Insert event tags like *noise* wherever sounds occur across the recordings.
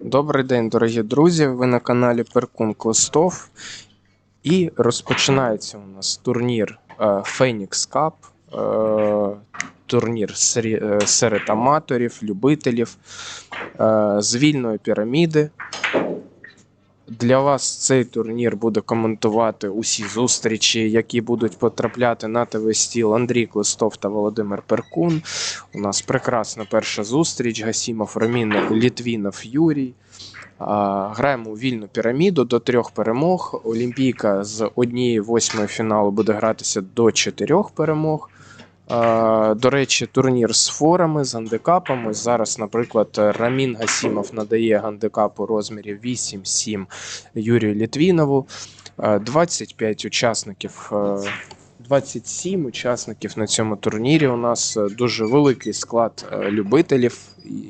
Добрий день, дорогі друзі. Ви на каналі Перкун Клостов. І розпочинається у нас турнір е, Phoenix Cup. е, Турнір е, серед аматорів, любителів з вільної піраміди. Для вас цей турнір буде коментувати усі зустрічі, які будуть потрапляти на ТВ стіл Андрій Клостов та Володимир Перкун. У нас прекрасна перша зустріч. Гасімов Ромін Літвінов Юрій. Граємо у вільну піраміду до трьох перемог. Олімпійка з однієї восьмої фіналу буде гратися до чотирьох перемог. А, До речі, турнір з форами, з гандикапами. Зараз, наприклад, Рамін Гасімов надає гандикап у розмірі 8-7 Юрію Літвінову. 25 учасників. е, 27 учасників на цьому турнірі. У нас е, дуже великий склад е, любителів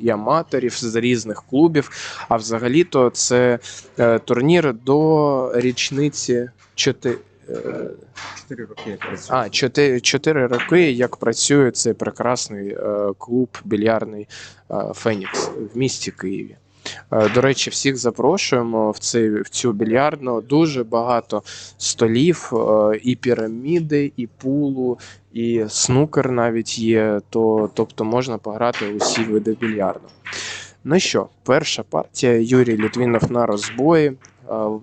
і аматорів з різних клубів. А взагалі-то це е, турнір до річниці 4. Чотири роки як працює. А, 4, 4 роки, як працює цей прекрасний е, клуб більярдний е, Фенікс в місті Києві. Е, До речі, всіх запрошуємо в, цей, в цю більярдну. Дуже багато столів, і піраміди, і пулу, і снукер навіть є. То, тобто можна пограти усі види більярду. Ну що, перша партія Юрій Літвінов на розбої.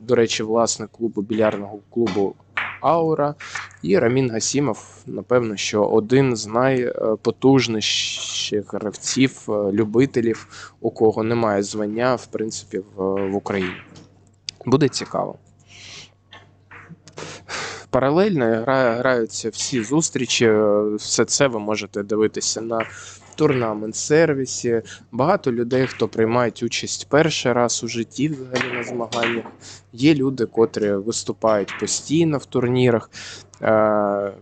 До речі, власник клубу більярдного клубу Аура. І Рамін Гасімов, напевно, що один з найпотужніших гравців, е, любителів, у кого немає звання, в принципі, в, Україні. Буде цікаво. Паралельно граються всі зустрічі. е, Все це ви можете дивитися на турнамент сервісі. Багато людей, хто приймають участь перший раз у житті взагалі на змаганнях. Є люди, котрі виступають постійно в турнірах. Е,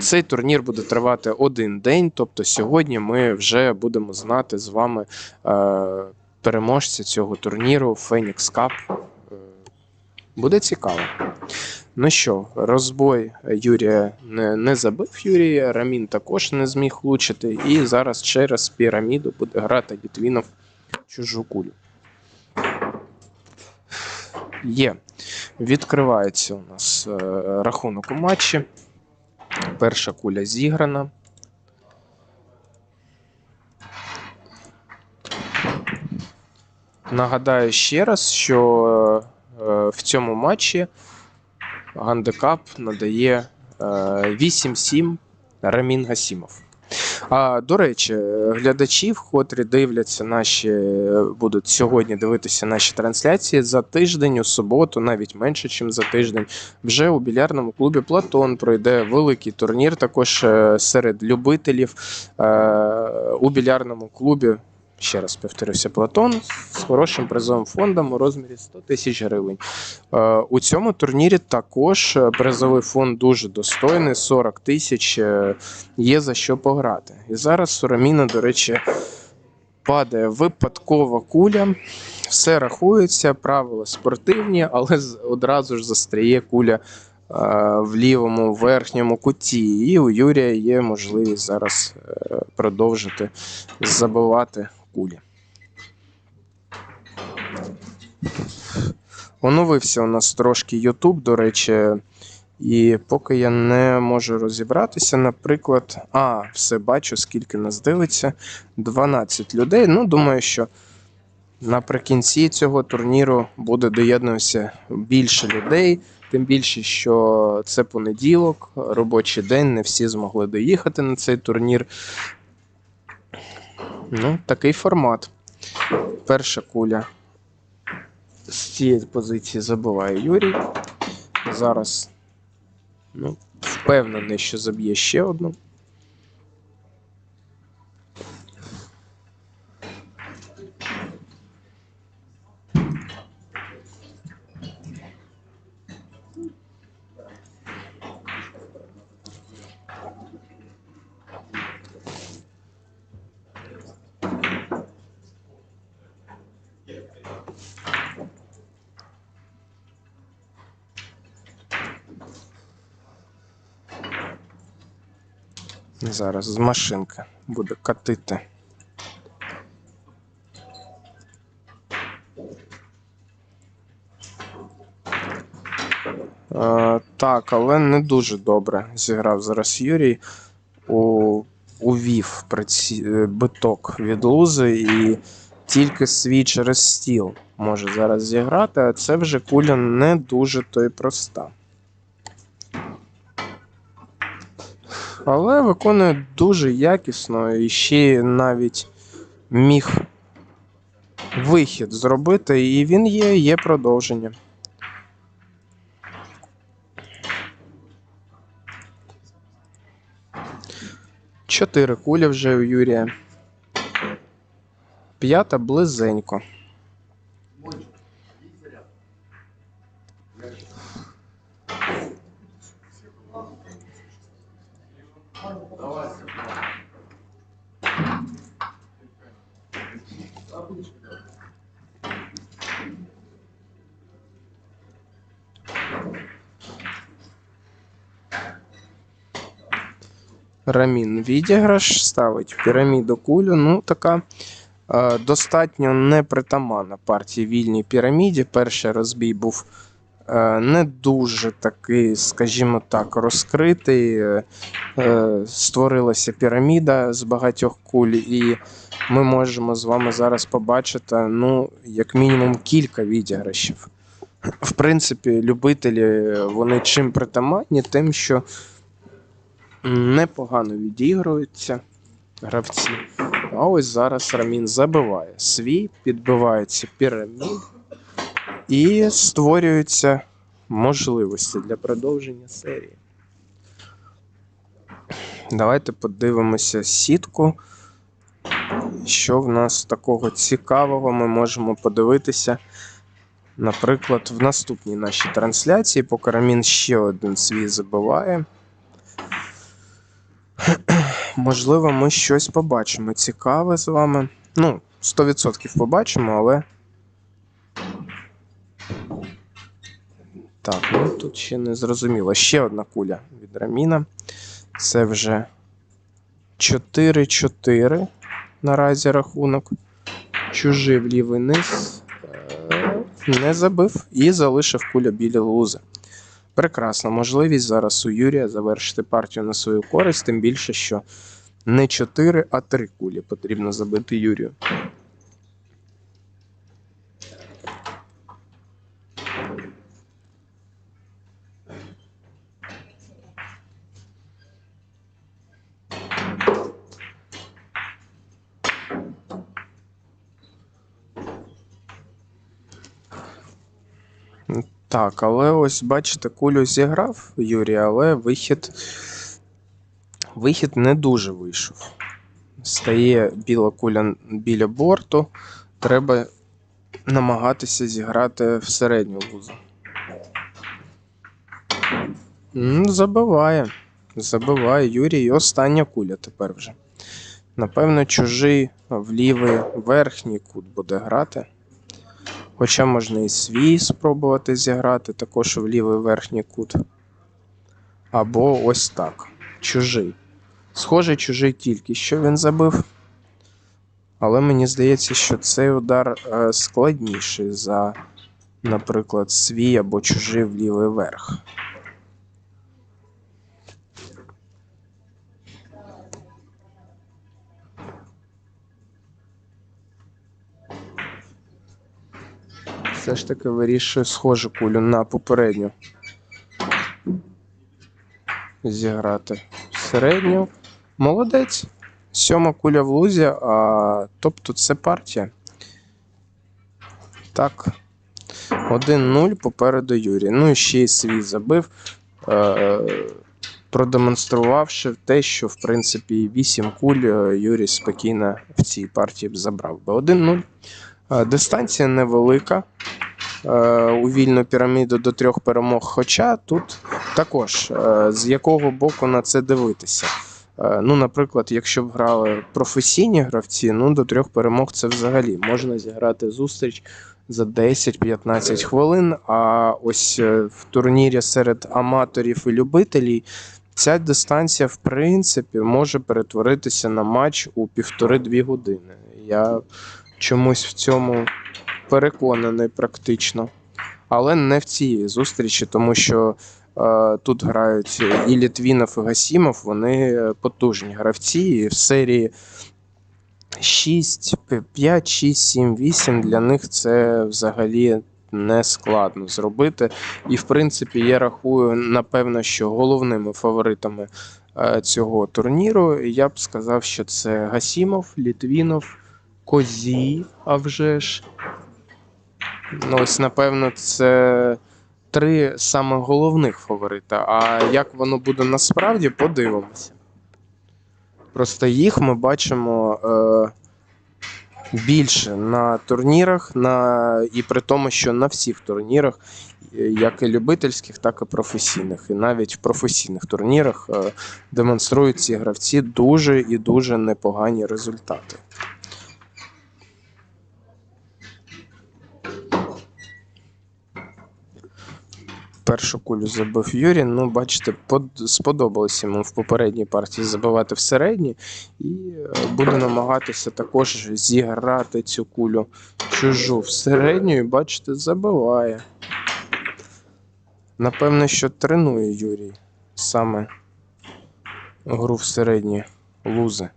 Цей турнір буде тривати один день, тобто сьогодні ми вже будемо знати з вами е, переможця цього турніру Phoenix Cup. Е, Буде цікаво. Ну що, розбой Юрія не, не забив Юрія, Рамін також не зміг влучити, і зараз через піраміду буде грати Літвінов чужу кулю. Є. Відкривається у нас е, рахунок у матчі. Перша куля зіграна. Нагадаю ще раз, що е, в цьому матчі гандикап надає е, 8-7 Рамін Гасімов. А, до речі, глядачів, котрі дивляться наші, будуть сьогодні дивитися наші трансляції за тиждень, у суботу, навіть менше, ніж за тиждень. Вже у більярдному клубі Платон пройде великий турнір, також е, серед любителів е, у більярдному клубі. Ще раз повторюся, Платон з хорошим призовим фондом у розмірі 100 тисяч гривень. Е, У цьому турнірі також е, призовий фонд дуже достойний 40 тисяч. е, Є за що пограти. І зараз у Раміна, до речі, падає випадкова куля. Все рахується, правила спортивні, але одразу ж застряє куля в лівому верхньому куті. І у Юрія є можливість зараз продовжити забивати кулі. Оновився у нас трошки YouTube, до речі, і поки я не можу розібратися, наприклад, а, все бачу, скільки нас дивиться. 12 людей. Ну, думаю, що наприкінці цього турніру буде доєднуватися більше людей. Тим більше, що це понеділок, робочий день, не всі змогли доїхати на цей турнір. Ну, такий формат. Перша куля з цієї позиції забиває Юрій. Зараз ну, впевнений, що заб'є ще одну. Зараз з машинки буде катити. Е, так, але не дуже добре зіграв зараз Юрій. У, увів е, биток від лузи і тільки свій через стіл може зараз зіграти, а це вже куля не дуже то й проста. Але виконує дуже якісно і ще навіть міг вихід зробити, і він є, є продовження. Чотири кулі вже у Юрія. П'ята близенько. Рамін відіграш, ставить піраміду кулю. Ну, така е, достатньо непритаманна партія вільній піраміді. Перший розбій був е, не дуже такий, скажімо так, розкритий. Е, е, створилася піраміда з багатьох куль, і ми можемо з вами зараз побачити, ну, як мінімум, кілька відіграшів. В принципі, любителі вони чим притаманні, тим, що непогано відігруються гравці. А ось зараз Рамін забиває свій, підбивається пірамід і створюються можливості для продовження серії. Давайте подивимося сітку. Що в нас такого цікавого ми можемо подивитися. Наприклад, в наступній нашій трансляції, поки Рамін ще один свій забиває. Можливо, ми щось побачимо цікаве з вами. Ну, 100% побачимо, але. Так, ну тут ще не зрозуміло. Ще одна куля від Раміна. Це вже 4-4 наразі рахунок. Чужий в лівий низ. Е, Не забив і залишив куля біля лузи. Прекрасна можливість зараз у Юрія завершити партію на свою користь, тим більше, що не 4, а 3 кулі потрібно забити Юрію. Так, але ось бачите, кулю зіграв Юрій, але вихід. Вихід не дуже вийшов. Стає біла куля біля борту. Треба намагатися зіграти в середню лузу. Забиває. Забиває Юрій. І остання куля тепер вже. Напевно, чужий в лівий верхній кут буде грати. Хоча можна і свій спробувати зіграти, також в лівий верхній кут. Або ось так. Чужий. Схоже, чужий тільки що він забив. Але мені здається, що цей удар е, складніший за наприклад, свій або чужий в лівий верх. Все ж таки вирішую схожу кулю на попередню. Зіграти середню. Молодець. Сьома куля в лузі, а тобто це партія. Так. 1-0 попереду Юрій. Ну і ще й свій забив, е, продемонструвавши те, що в принципі 8 куль е, Юрій спокійно в цій партії б забрав би. 1-0. Е, Дистанція невелика. Е, У вільну піраміду до трьох перемог. Хоча тут також е, з якого боку на це дивитися. Е, Ну, наприклад, якщо б грали професійні гравці, ну до трьох перемог це взагалі можна зіграти зустріч за 10-15 хвилин. А ось в турнірі серед аматорів і любителів ця дистанція, в принципі, може перетворитися на матч у півтори-дві години. Я чомусь в цьому переконаний практично. Але не в цій зустрічі, тому що е, тут грають і Літвінов, і Гасімов, вони е, потужні гравці. І в серії 6, 5, 6, 7, 8 для них це взагалі не складно зробити. І в принципі, я рахую, напевно, що головними фаворитами е, цього турніру я б сказав, що це Гасімов, Літвінов, Козі, а вже ж. Ну, ось, напевно, це три саме головних фаворита. А як воно буде насправді, подивимося. Просто їх ми бачимо е, більше на турнірах, на, і при тому, що на всіх турнірах, як і любительських, так і професійних. І навіть в професійних турнірах е, демонструють ці гравці дуже і дуже непогані результати. Першу кулю забив Юрій. Ну, бачите, под... сподобалось йому в попередній партії забивати в. І е, буде намагатися також зіграти цю кулю чужу в середню, і бачите, забиває. Напевно, що тренує Юрій саме гру в середні лузи.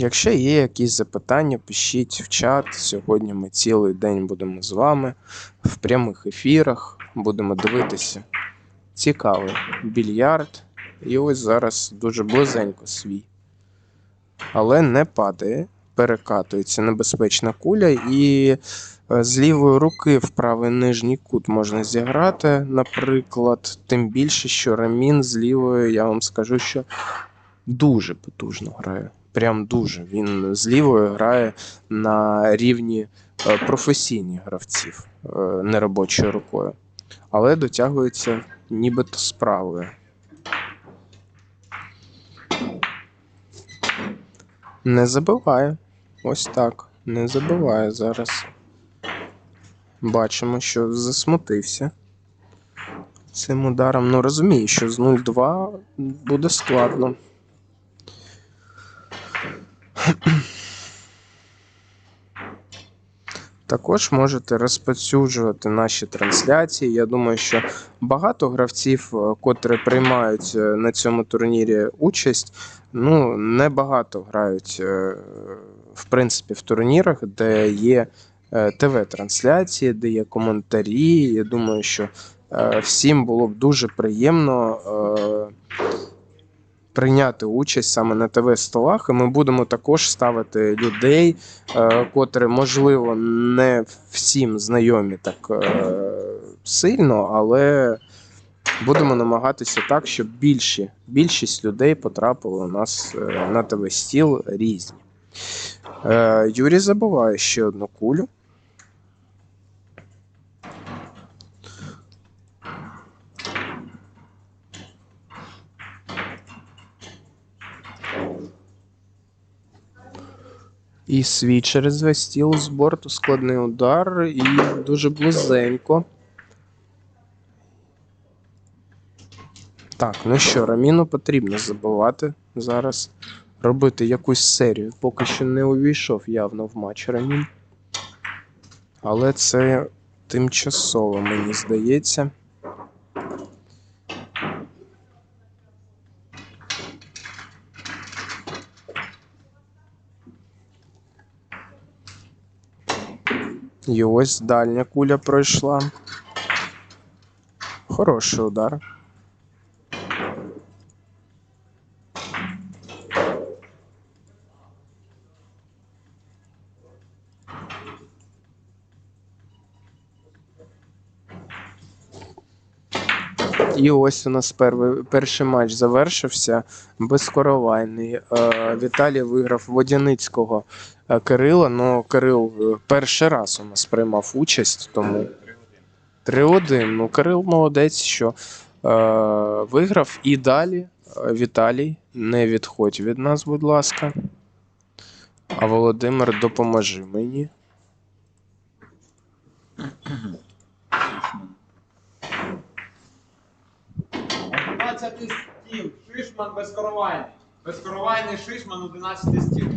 Якщо є якісь запитання, пишіть в чат. Сьогодні ми цілий день будемо з вами в прямих ефірах. Будемо дивитися цікавий більярд. І ось зараз дуже близенько свій. Але не падає, перекатується небезпечна куля, і е, з лівої руки в правий нижній кут можна зіграти, наприклад. Тим більше, що Рамін з лівої, я вам скажу, що дуже потужно грає. Прям дуже. Він з лівої грає на рівні е, професійних гравців е, неробочою рукою. Але дотягується нібито з правої. Не забиває. Ось так. Не забиває зараз. Бачимо, що засмутився цим ударом. Ну розумію, що з 0-2 буде складно. Також можете розповсюджувати наші трансляції. Я думаю, що багато гравців, е, котрі приймають е, на цьому турнірі участь, ну не багато грають е, в принципі в турнірах, де є ТВ-трансляції, де є коментарі. Я думаю, що всім було б дуже приємно. Прийняти участь саме на ТВ-столах, і ми будемо також ставити людей, е, котрі, можливо, не всім знайомі так е, сильно, але будемо намагатися так, щоб більші, більшість людей потрапили у нас е, на ТВ-стіл різні. Е, Юрій забуває ще одну кулю. І свій через весь стіл з борту складний удар і дуже близенько. Так, ну що, Раміну потрібно забивати зараз. Робити якусь серію. Поки що не увійшов явно в матч Рамін. Але це тимчасово, мені здається. І ось дальня куля пройшла. Хороший удар. І ось у нас перший, перший матч завершився безкоровайний. Е, Віталій виграв Водяницького е, Кирила. Ну, Кирил е, перший раз у нас приймав участь, тому 3-1. Ну, Кирил молодець, що виграв. І далі Віталій, не відходь від нас, будь ласка. А Володимир, допоможи мені. Одинадцятий стіл. Шишман безкоровайний. Безкоровайний Шишман 11 стіл.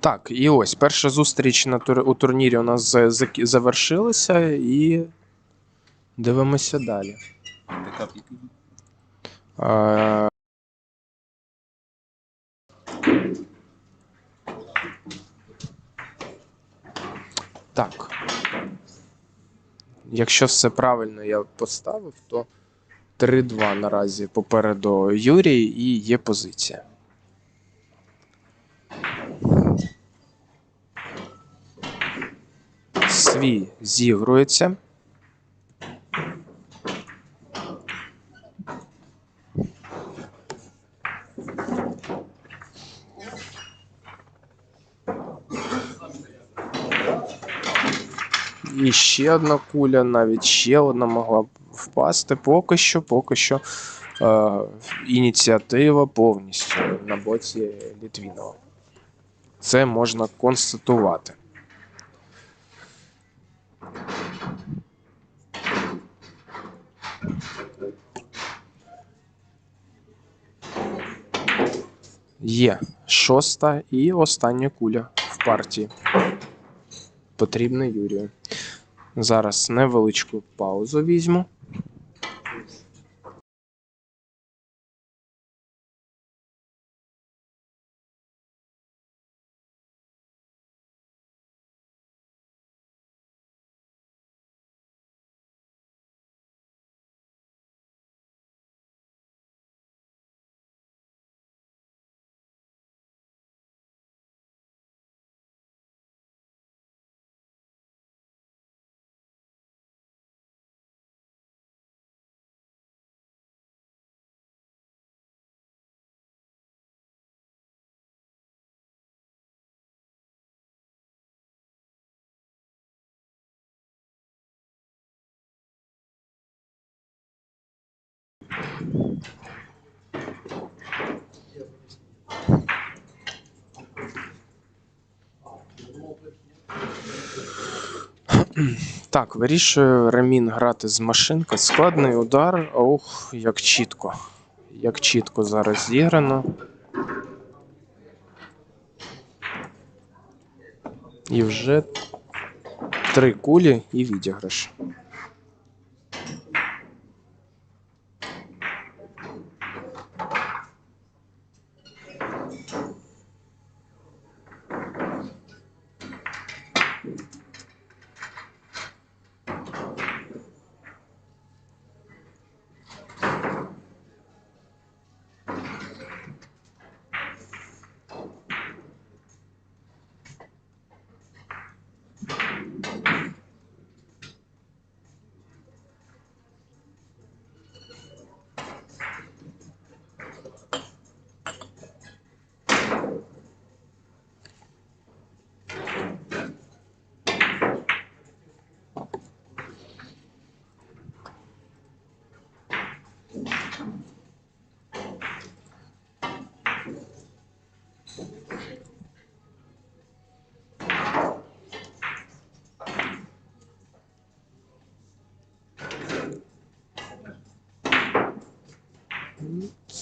Так, і ось перша зустріч на тур... у турнірі у нас завершилася, і дивимося далі. Так. Якщо все правильно я поставив, то 3-2 наразі попереду Юрій і є позиція. Свій зігрується. І ще одна куля, навіть ще одна могла б впасти. Поки що, поки що е, ініціатива повністю на боці Літвінова. Це можна констатувати. Є шоста і остання куля в партії. Потрібна Юрію. Зараз невеличку паузу візьму. Так, вирішує Рамін грати з машинки. Складний удар. Ох, як чітко. Як чітко зараз зіграно. І вже три кулі і відіграш.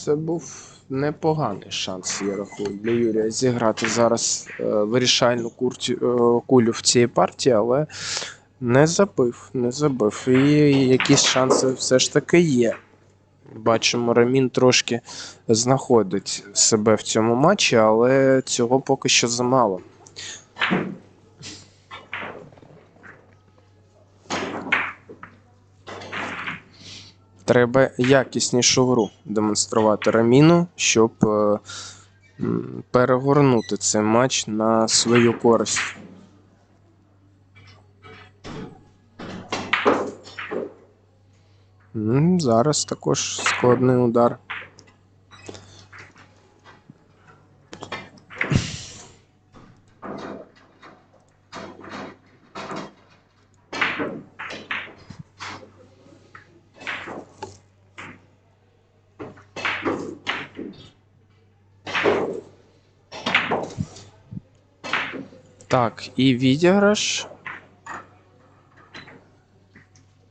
Це був непоганий шанс, я рахую, для Юрія зіграти зараз е, вирішальну курті, е, кулю в цій партії, але не забив, не забив. І якісь шанси все ж таки є. Бачимо, Рамін трошки знаходить себе в цьому матчі, але цього поки що замало. Треба якіснішу гру демонструвати Раміну, щоб е, перегорнути цей матч на свою користь. Зараз також складний удар. Так, і відіграш.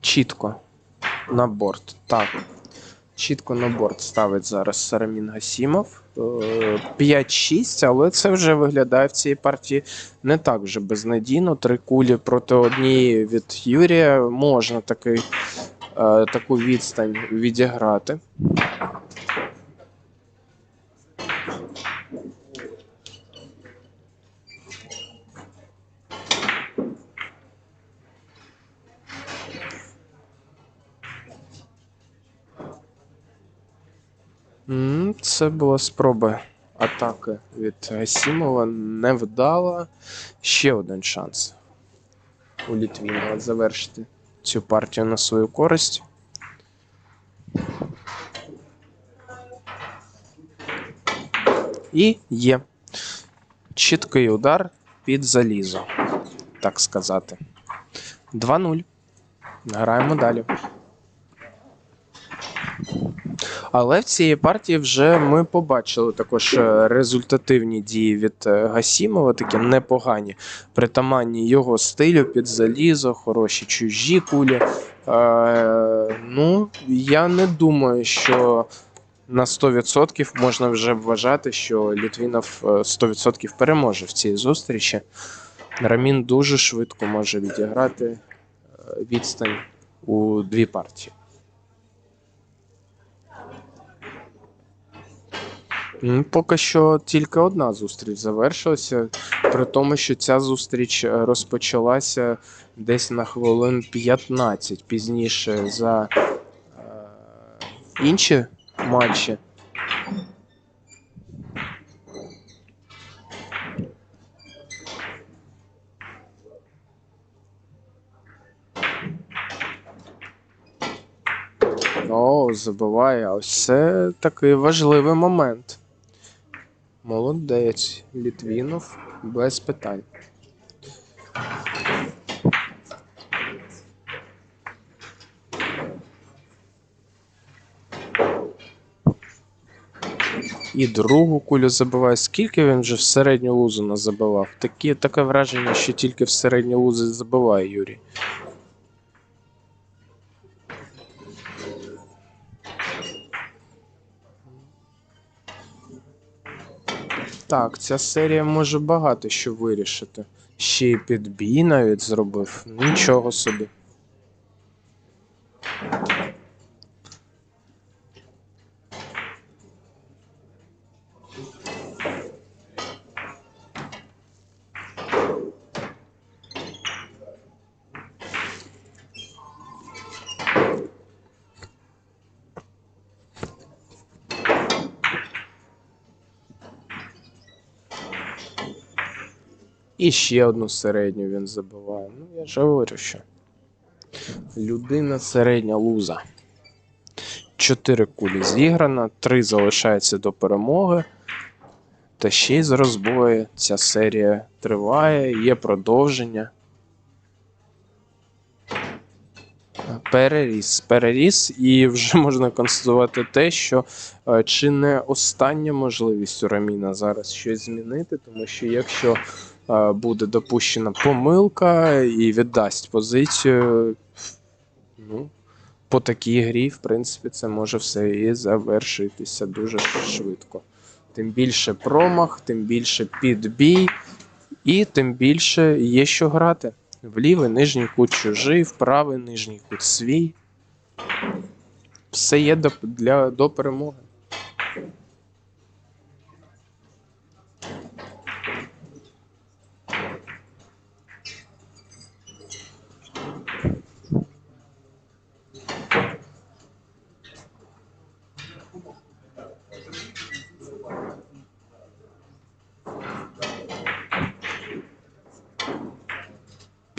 Чітко На борт. Так. Чітко на борт ставить зараз Сарамін Гасімов. Е, 5-6, але це вже виглядає в цій партії не так вже безнадійно. Три кулі проти однієї від Юрія. Можна такий, е, таку відстань відіграти. Це була спроба атаки від Гасімова. Невдала. Ще один шанс у Літвінова завершити цю партію на свою користь. І є чіткий удар під залізо, так сказати. 2-0. Граємо далі. Але в цій партії вже ми побачили також е, результативні дії від е, Гасімова, такі непогані, притаманні його стилю під залізо, хороші чужі кулі. Е, ну, я не думаю, що на 100% можна вже вважати, що Літвінов е, 100% переможе в цій зустрічі. Рамін дуже швидко може відіграти е, відстань у дві партії. Поки що тільки одна зустріч завершилася, при тому, що ця зустріч е, розпочалася десь на хвилин 15 пізніше за е, інші матчі. О, забуває. А ось це такий важливий момент. Молодець. Літвінов без питань. І другу кулю забиває. Скільки він вже в середню лузу назабивав? Такі, таке враження, що тільки в середню лузу забиває Юрій. Так, ця серія може багато що вирішити. Ще й підбій навіть зробив. Нічого собі. І ще одну середню він забиває. Ну, я ж говорю, що людина середня луза. Чотири кулі зіграно, три залишається до перемоги. Та ще й з розбою ця серія триває, є продовження. Переріс, переріс, і вже *laughs* можна констатувати те, що е, чи не остання можливість у Раміна зараз щось змінити, тому що якщо буде допущена помилка і віддасть позицію, ну, по такій грі, в принципі, це може все і завершитися дуже швидко. Тим більше промах, тим більше підбій, і тим більше є що грати. В лівий нижній кут чужий, в правий нижній кут свій. Все є до, для, до перемоги.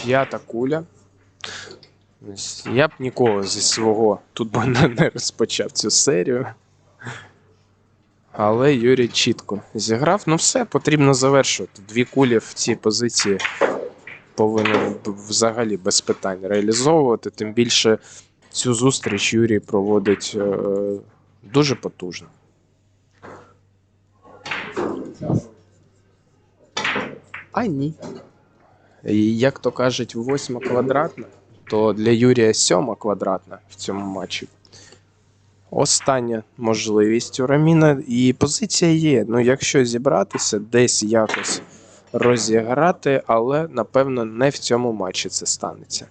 П'ята куля. Я б ніколи зі свого тут би не розпочав цю серію. Але Юрій чітко зіграв. Ну все, потрібно завершувати. Дві кулі в цій позиції повинен взагалі без питань реалізовувати. Тим більше цю зустріч Юрій проводить е, дуже потужно. А ні. Як то кажуть, восьма квадратна, то для Юрія сьома квадратна в цьому матчі. Остання можливість у Раміна. І позиція є. Ну, якщо зібратися, десь якось розіграти, але напевно не в цьому матчі це станеться.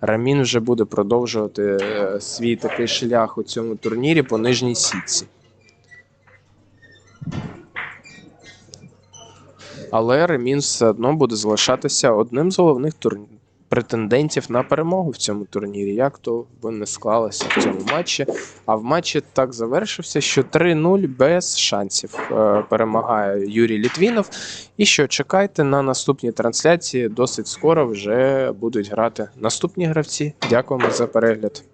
Рамін вже буде продовжувати е, свій такий шлях у цьому турнірі по нижній сітці. Але Ремін все одно буде залишатися одним з головних тур... претендентів на перемогу в цьому турнірі. Як то би не склалося в цьому матчі. А в матчі так завершився, що 3-0 без шансів е, перемагає Юрій Літвінов. І що чекайте на наступні трансляції. Досить скоро вже будуть грати наступні гравці. Дякуємо за перегляд.